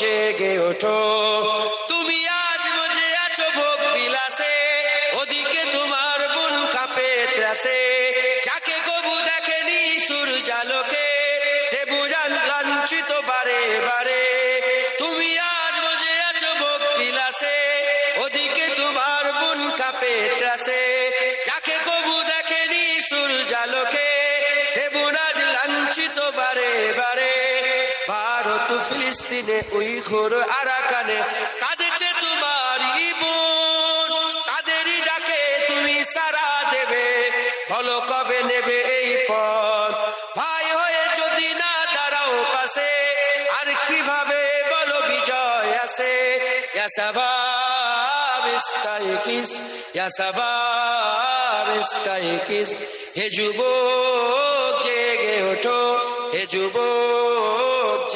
জেগে ওঠো। তুমি আজ মজে আছো ভোগ বিলাসে, ওদিকে তোমার বোন কাপে ত্রাসে। যাকে কবু দেখেনি সূর্যালোকে, সে বুঝান লাঞ্ছিত বারে বারে। তুমি আজ মজে আছো ভোগ বিলাসে, ওদিকে তোমার বোন কাপে ত্রাসে। ভারত ফিলিস্তিনে ওই ঘোর আরাকানে। কাঁদেছে তোমার বোন তাদেরই ডাকে তুমি সারা দেবে। বলো কবে নেবে এই পথ? ভাই হয়ে যদি না দাঁড়াও পাশে, আর কীভাবে বলো বিজয় আসে? হে যুবক, জেগে ওঠো, হে যুবক।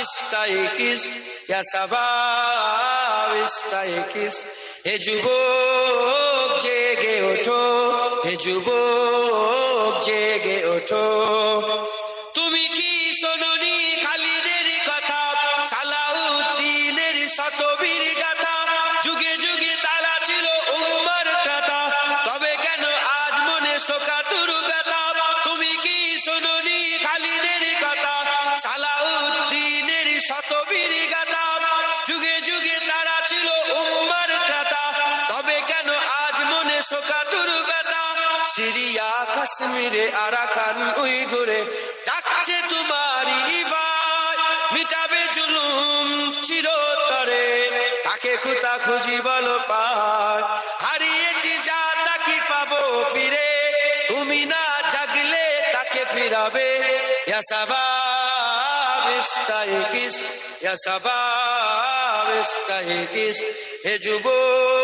ইস্তাইকিস ইয়া শাবাব ইস্তাইকিস হে যুবক জেগে ওঠো হে যুবক জেগে ওঠো শোকাতুর সিরিয়া কাশ্মীরে আরাকান উই ঘুরে। ডাকছে তোমারই ভাই মিটাবে জুলুম চিরতরে। তাকে কুতা খুঁজি বলো পায় হারিয়েছি যা তাকে পাবো ফিরে। তুমি না জাগলে তাকে ফিরাবে। হে যুবক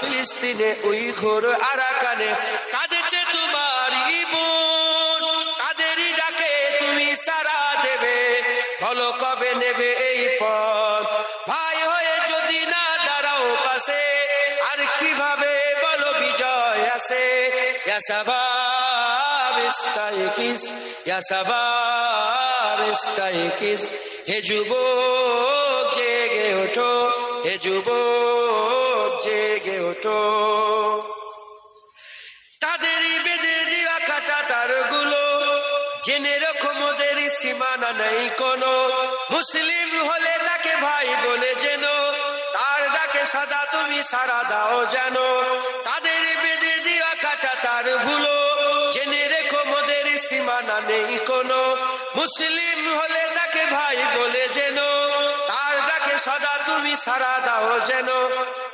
ফিলিস্তিনে ওই ঘোর আরাকানে। কাঁদেছে তোমার বোন তাদেরই ডাকে তুমি সারা দেবে। বলো কবে নেবে এই পথ? ভাই হয়ে যদি না দাঁড়াও পাশে, আর কীভাবে বলো বিজয় আসে? ইস্তাইকিস ইয়াসাবাব ইস্তাইকিস হে যুবক, জেগে ওঠো, হে জেগে ওঠো। তাদেরই বেঁধে দেওয়া কাটা তারগুলো, জেনে রকম ওদের সীমানা নেই কোনো। মুসলিম হলে তাকে ভাই বলে যেন তার ডাকে সাদা তুমি সারা দাও যেন তাদের বেঁধে দেওয়া কাটা তার ভুলো জেনে রেখো মোদের সীমানা নেই কোনো। মুসলিম হলে তাকে ভাই বলে যেন তার সদা তুমি সারা দাও যেন।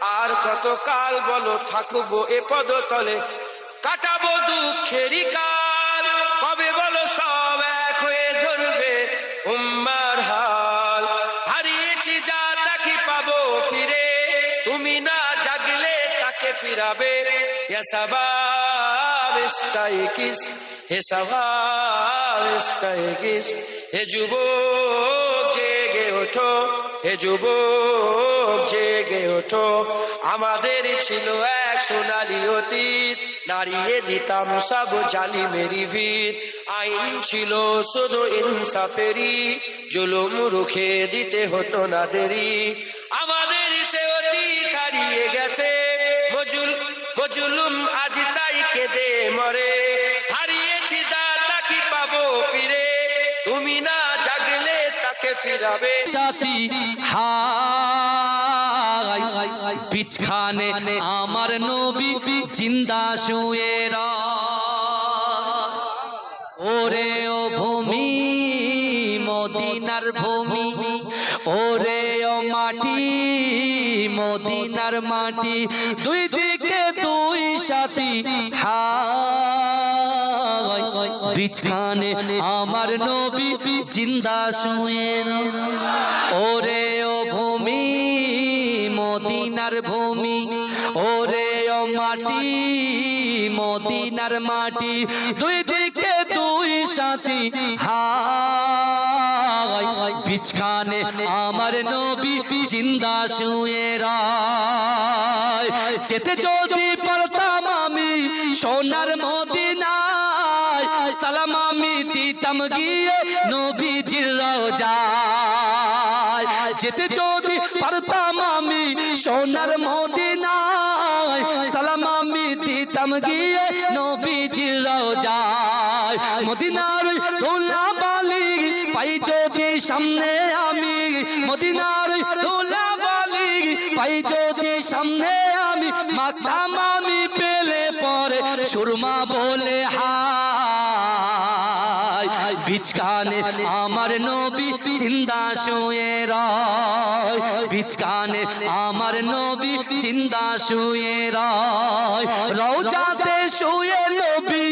আর কত কাল বলো, থাকব এ পদ পদতলে। কাটাবো দুঃখেরই কাল। কবে বলো, সব এক হয়ে ধরবে উম্মার হাল। হারিয়েছি যা তাকে পাবো ফিরে? তুমি না জাগলে, তাকে ফিরাবে। ইস্তাইকিস হে সাবাব ইস্তাইকিস হে যুবক, জেগে ওঠো। হে যুবক, জেগে ওঠো। আমাদের ছিল এক সোনালি অতীত। নারিয়ে দিতাম সব জালি মেরি ভিত। আইন ছিল শুধু ইনসাফেরি জুলুম রুখে দিতে হতো না দেরি আমাদের সে অতীত হারিয়ে গেছে। মজুল মজুলুম আজ তাই কেঁদে মরে। তাকে ফিরাবে। সাথী হাই বিছখানে আমার নবী জিন্দা শুয়ে ওরে ও ভূমি, মদিনার ভূমি, ওরে ও মাটি, মদিনার মাটি, দুই দিকে দুই সাথী হাই বিছখানে আমার নবী জিন্দা শুয়ে ওরে ও ভূমি, মদিনার ভূমি, ওরে ও মাটি, মদিনার মাটি, দুই দিকে দুই সাথী হাই বিছখানে আমার নবী জিন্দা শুয়ে রায়। যেতে যদি পারতাম আমি সোনার মদিনায় সালাম আমি দিতাম গিয়ে নবীজির রওজায় যেতে যদি পারতাম আমি সোনার মদিনায়, সালাম আমি দিতাম গিয়ে নবীজির রওজায় মদিনার দোলা বালি পাই যদি সামনে আমি, মদিনার দোলা বালি পাই যদি সামনে আমি মাতাম আমি পেলে পরে সুরমা বলে হাই বিচকানে আমার নবী চিন্তা শুয়ে রয়। বিচকানে আমার নবী চিন্তা শুয়ে রয়। রওজাতে শুয়ে নবী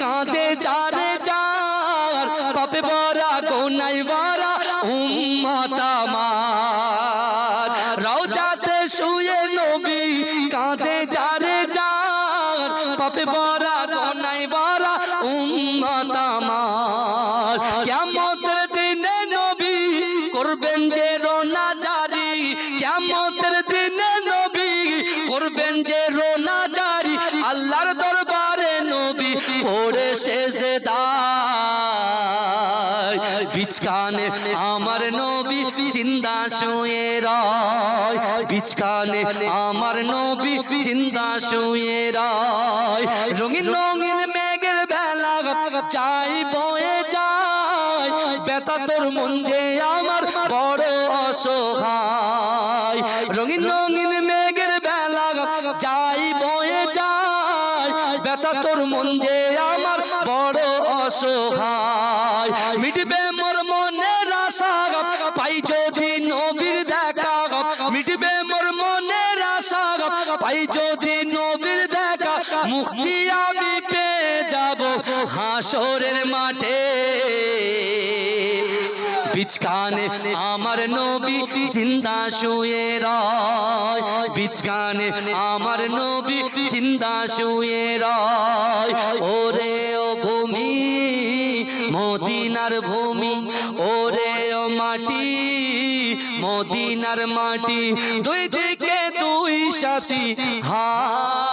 কাঁদে যারে যার। পাপে বরা কোনাই বরা উম্মত। বিচকানে আমার নবী জিন্দা শুয়ে রয়। বিচকানে আমার নবী জিন্দা শুয়ে রয়। রঙিন রঙিন মেঘের বেলা চাই বয়ে যায়। বেতা তোর মন যে আমার বড় অসহায়। রঙিন রঙিন মেঘের তোর মন যে আমার বড় অসহায়। মিটবে মোর মনের আশা পাই যদি নবীর দেখা মিটবে মোর মনের আশা পাই যদি নবীর দেখা মুক্তি আমি পেয়ে যাব হাসরের মাঠে। বিচকানে আমার নবী জিন্দা শুয়ে রয়। বিচকানে আমার নবী জিন্দা শুয়ে রয়। ওরে ও ভূমি, মদিনার ভূমি, ওরে ও মাটি, মদিনার মাটি, দুই দিকে দুই সাথী হাই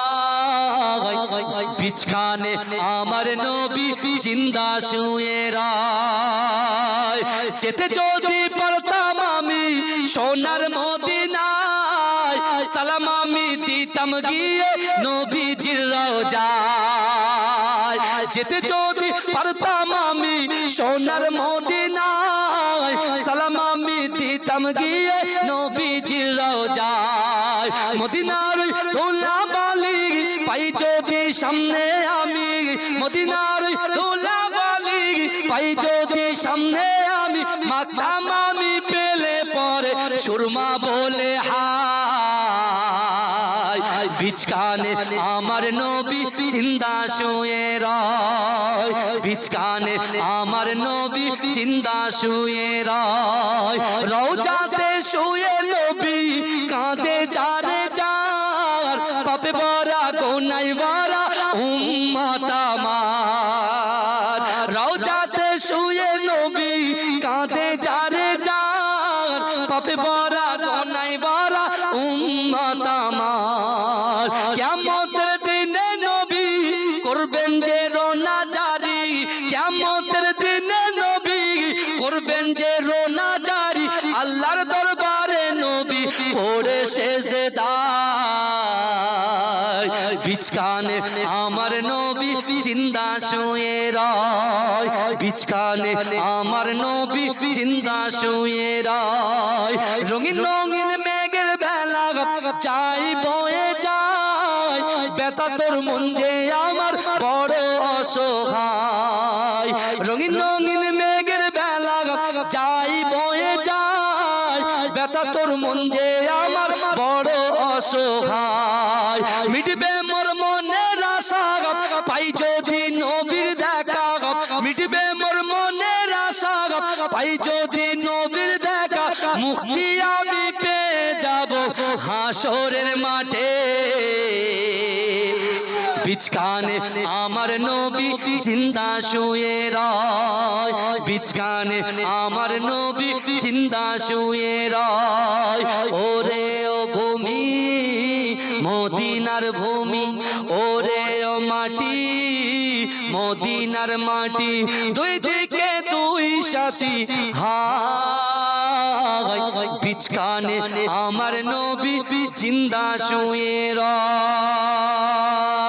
বিছখানে আমার নবী জিন্দা শুয়ে রায়। যেতে যদি পারতাম আমি সোনার মদিনায় সালাম আমি দিতাম গিয়ে নবীজির রওজায়। যেতে যদি পারতাম আমি সোনার মদিনায় সালাম আমি দিতাম গিয়ে নবীজির রওজায়। মদিনার দোলা বালি পাই সামনে আমি মদিনার দোলা বালি পাই যদি সামনে আমি মাতাম আমি পেলে পরে সুরমা বলে হাই বিচকানে আমার নবী চিন্তা শুয়ে রয়। বিচকানে আমার নবী চিন্তা শুয়ে রয়। রওজাতে শুয়ে নবী কাঁদে যারে যার। পাপে বরা কোনাই বরা উম্মত আমার। রওজাতে শুয়ে নবী কাঁদে, যারে যার পাপে বরা কোনাই বরা উম্মত আমার। কিয়ামতের দিনে নবী করবেন যে রোনা জারি। কিয়ামতের দিনে নবী করবেন যে রোনা জারি। আল্লাহর দরবারে নবী পড়ে শেষ দায় বিচকানে আমার নবী জিন্দা শুয়ে রয়। বিচকানে আমার নবী জিন্দা শুয়ে রয়। রঙিন রঙিন মেঘের বেলা চাই বয়ে যায়। বেতা তোর মন যে আমার বড় অসহায়। রঙিন রঙিন মেঘের বেলা চাই বয়ে যায়। বেতা তোর মন যে আমার বড় অসহায়। মিটবে মোর মনের আশা পাই যদি নবীর দেখা মিটবে মোর মনের আশা পাই যদি নবীর দেখা মুক্তি আমি পেয়ে যাব হাসরের মাঠে। বিচকানে আমার নবী চিন্তা শুয়ে রয়। বিচকানে আমার নবী চিন্তা শুয়ে রয়। মদিনার ভূমি, ওরে ও মাটি, মদিনার মাটি, দুই দিকে দুই সাথী হা বিচকানে আমার নবী জিন্দা শুয়ে রয়।